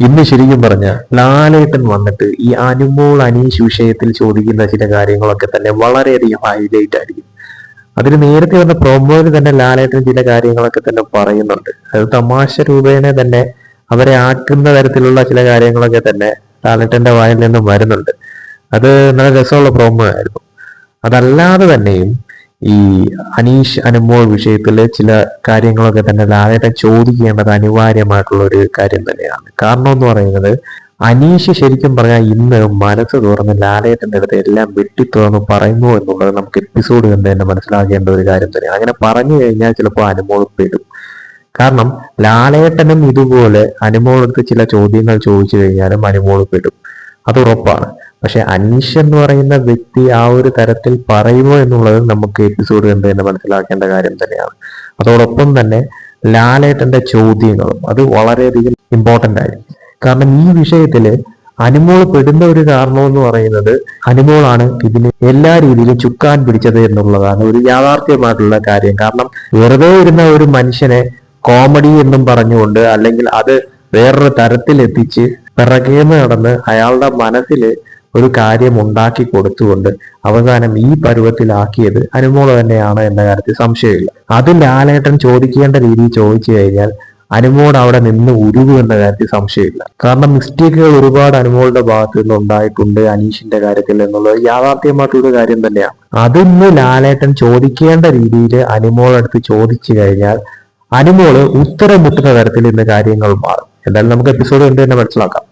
ഇന്ന് ശരിക്കും പറഞ്ഞ ലാലേട്ടൻ വന്നിട്ട് ഈ അനുമോൾ അനീഷ് വിഷയത്തിൽ ചോദിക്കുന്ന ചില കാര്യങ്ങളൊക്കെ തന്നെ വളരെയധികം ഹൈലൈറ്റ് ആയിരിക്കും. അതിന് നേരത്തെ വന്ന പ്രൊമോയിൽ തന്നെ ലാലേട്ടൻ ചില കാര്യങ്ങളൊക്കെ തന്നെ പറയുന്നുണ്ട്. അത് തമാശ രൂപേണ തന്നെ അവരെ ആക്കുന്ന തരത്തിലുള്ള ചില കാര്യങ്ങളൊക്കെ തന്നെ ലാലേട്ടന്റെ വായിൽ നിന്നും വരുന്നുണ്ട്. അത് നല്ല രസമുള്ള പ്രൊമോ ആയിരുന്നു. അതല്ലാതെ തന്നെയും ഈ അനീഷ് അനുമോൾ വിഷയത്തിൽ ചില കാര്യങ്ങളൊക്കെ തന്നെ ലാലേട്ടൻ ചോദിക്കേണ്ടത് അനിവാര്യമായിട്ടുള്ള ഒരു കാര്യം തന്നെയാണ്. കാരണം എന്ന് പറയുന്നത് അനീഷ് ശരിക്കും പറഞ്ഞാൽ ഇന്ന് മനസ്സ് തുറന്ന് ലാലേട്ടന്റെ അടുത്ത് എല്ലാം വെട്ടി തുറന്ന് പറയുന്നു എന്നുള്ളത് നമുക്ക് എപ്പിസോഡ് കണ്ട് തന്നെ മനസ്സിലാക്കേണ്ട ഒരു കാര്യം തന്നെയാണ്. അങ്ങനെ പറഞ്ഞു കഴിഞ്ഞാൽ ചിലപ്പോൾ അനുമോൾ പെടും. കാരണം ലാലേട്ടനും ഇതുപോലെ അനുമോളടുത്ത് ചില ചോദ്യങ്ങൾ ചോദിച്ചു കഴിഞ്ഞാലും അനുമോൾ പെടും. അത് ഉറപ്പാണ്. പക്ഷെ അനീഷ് എന്ന് പറയുന്ന വ്യക്തി ആ ഒരു തരത്തിൽ പറയുമോ എന്നുള്ളത് നമുക്ക് എപ്പിസോഡ് കണ്ട് തന്നെ മനസ്സിലാക്കേണ്ട കാര്യം തന്നെയാണ്. അതോടൊപ്പം തന്നെ ലാലേട്ടന്റെ ചോദ്യങ്ങളും അത് വളരെയധികം ഇമ്പോർട്ടന്റ് ആയിരിക്കും കാരണം ഈ വിഷയത്തിൽ അനുമോൾ പെടുന്ന ഒരു കാരണം എന്ന് പറയുന്നത് അനുമോളാണ് ഇതിന് എല്ലാ രീതിയിലും ചുക്കാൻ പിടിച്ചത് എന്നുള്ളതാണ് ഒരു യാഥാർത്ഥ്യമായിട്ടുള്ള കാര്യം. കാരണം വെറുതെ ഇരുന്ന ഒരു മനുഷ്യനെ കോമഡി എന്നും പറഞ്ഞുകൊണ്ട് അല്ലെങ്കിൽ അത് വേറൊരു തരത്തിൽ എത്തിച്ച് പിറകേന്ന് നടന്ന് അയാളുടെ മനസ്സിൽ ഒരു കാര്യം ഉണ്ടാക്കി കൊടുത്തുകൊണ്ട് അവസാനം ഈ പരുവത്തിലാക്കിയത് അനുമോൾ തന്നെയാണ് എന്ന കാര്യത്തിൽ സംശയമില്ല. അത് ലാലേട്ടൻ ചോദിക്കേണ്ട രീതിയിൽ ചോദിച്ചു കഴിഞ്ഞാൽ അനുമോട് അവിടെ നിന്ന് ഉരുവ് എന്ന കാര്യത്തിൽ സംശയമില്ല. കാരണം മിസ്റ്റേക്കുകൾ ഒരുപാട് അനുമോളുടെ ഭാഗത്തു നിന്ന് ഉണ്ടായിട്ടുണ്ട് അനീഷിന്റെ കാര്യത്തിൽ എന്നുള്ളത് യാഥാർത്ഥ്യമായിട്ടുള്ള കാര്യം തന്നെയാണ്. അതിന്ന് ലാലേട്ടൻ ചോദിക്കേണ്ട രീതിയിൽ അനുമോളടുത്ത് ചോദിച്ചു കഴിഞ്ഞാൽ അനുമോൾ ഉത്തരം മുട്ടുന്ന തരത്തിൽ ഇന്ന് കാര്യങ്ങൾ മാറും. എന്തായാലും നമുക്ക് എപ്പിസോഡ് കണ്ട് തന്നെ മനസ്സിലാക്കാം.